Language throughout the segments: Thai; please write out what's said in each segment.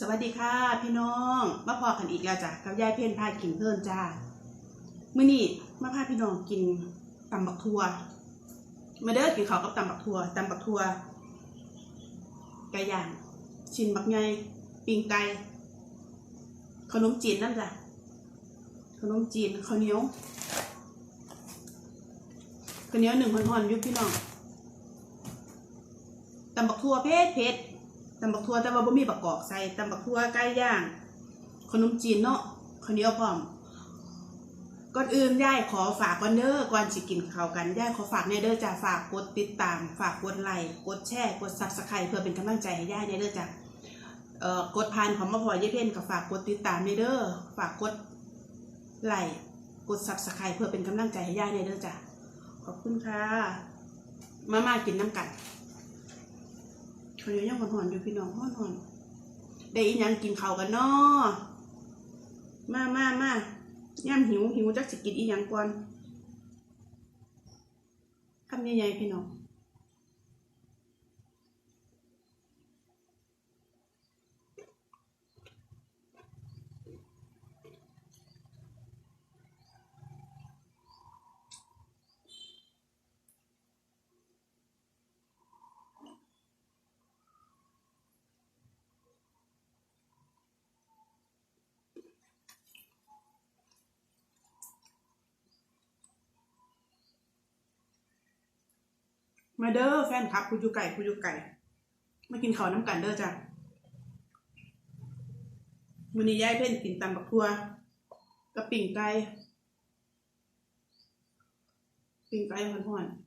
สวัสดีค่ะ พี่น้องมาพอกันอีกแล้วจ้ะกับยายเพ่นพากินเพิ่นจ้ามื้อนี้มาพาพี่น้องกินตำบักทัวมาเด้อกินข้าวกับตำบักทัวตำบักทัวไก่ย่างชิ้นบักใหญ่ปิ้งไก่ขนมจีนนั่นจ้ะขนมจีนข้าวเหนียวข้าวเหนียวหนึ่งห่อนๆอยุบพี่น้องตำบักทัวเผ็ดเผ็ด ตำบักทั่วแต่ว่าบ่มีบักกอกใส่ตำบักทั่วไก่ย่าง ขนมจีนเนาะข้าวเหนียวพร้อมก่อนอื่นย่ายขอฝากก่อนเด้อก่อนสิกินข้าวกันย่ายขอฝากในเด้อจ้าฝากกดติดตาม ฝากกดไลค์กดแชร์กดซับสไครต์เพื่อเป็นกำลังใจให้ย่ายในเด้อจ้าเอ่อกดผ่านของมาพอยายเพ่นกับฝากกดติดตามในเด้อฝากกดไลค์กดซับสไครต์เพื่อเป็นกำลังใจให้ย่ายในเด้อจ้าขอบคุณค่ะมามากินน้ำกัน เขาวเหนียวยังหอนๆอยู่พี่น้องหอนๆได้อีหยังกินข้าวกันนาะมามามาย่ำหิวหิวจักสิกินอีหยังก่อนคำใหญ่ๆพี่น้อง มาเด้อแฟนคลับผู้อยู่ไก่ผู้อยู่ไก่มากินข้าวน้ำกันเด้อจ้ะมือนี้ย้ายเพ่นกินตำบักทั่วกับปิ่งไก่ปิ่งไก่ห่อนๆ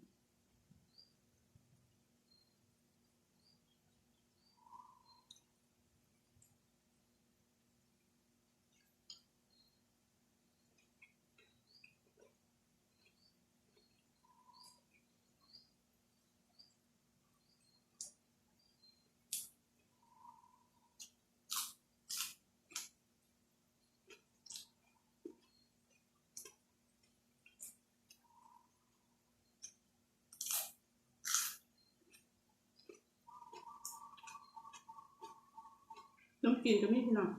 น้ำกินก็มีพี่น้อง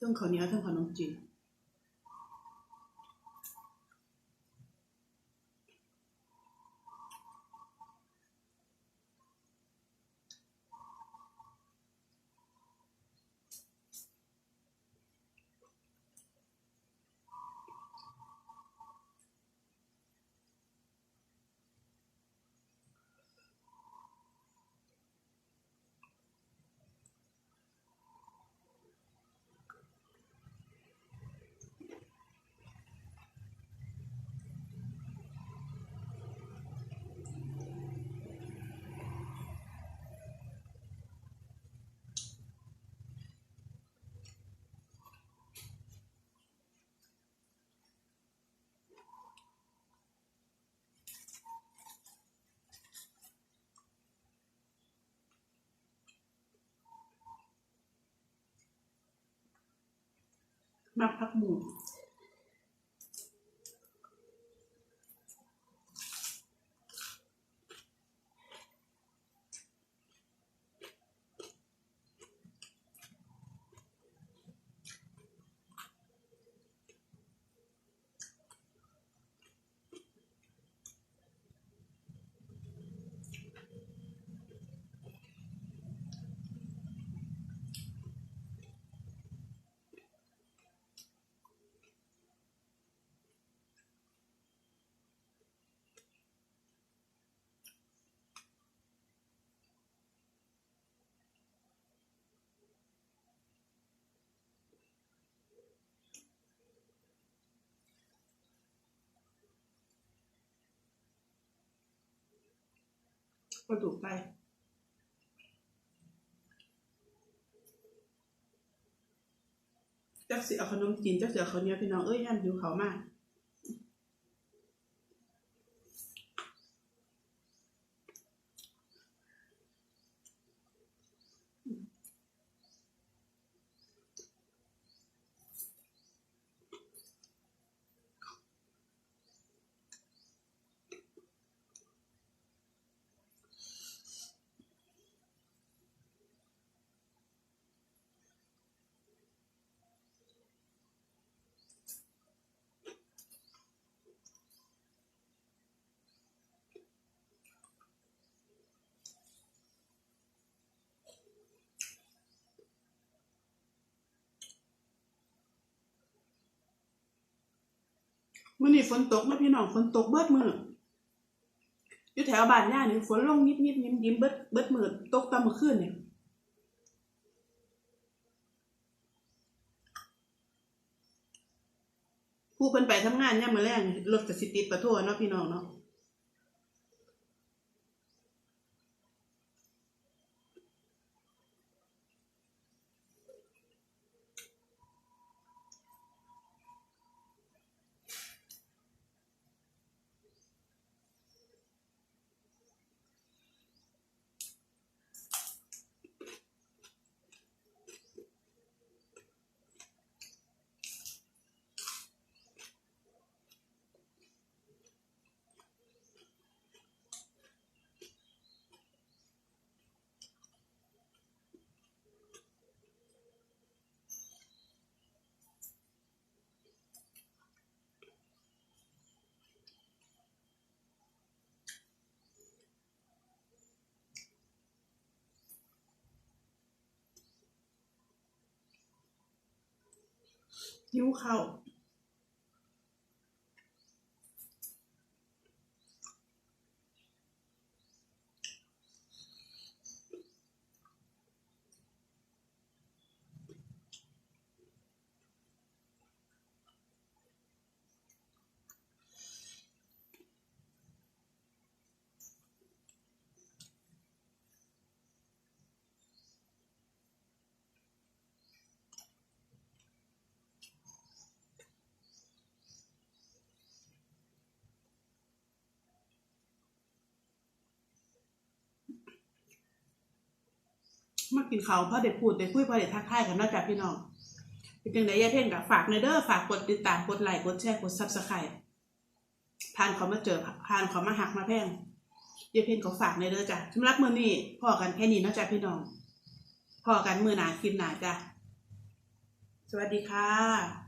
ต้องข้าวเหนียวทั้งขนมจีน มักพักหมู่ กระดูกไป จักสิเอาขนมจีนจักสิเอาขนมเนี้ยพี่น้องเอ้ยย่านหิวเขามาก มื่อนี้ฝนตกนะพี่น้องฝนตกเบิดมืออยู่แถวบ้านย่านี่ฝนลงยิบยิบยิ้มยิ้มเบิดเบิดมือตกตามมาขึ้นเนี่ยผู้เพิ่นไปทำงานเนี่ยมมื้อแรงรถก็สิติดประโทษเนาะพี่น้องเนาะ หิว มากินข้าวพอเด็กพูดเด็กคุยพอเด็กทักทายกันนาะจ้ะพี่น้องเป็นจังไดยายเพ่งกับฝากในเด้อฝากกดติดตามกดไลค์กดแชร์กดซับสไครต์ทานเขามาเจอทานเขามาหักมาแพงยายเพ่งก็ฝากในเด้อจ้ะสำหรับมือนี้พอกันแค่นี้นาะจ้ะพี่น้องพอกันมือหนาคลิปหนาจ้ะสวัสดีค่ะ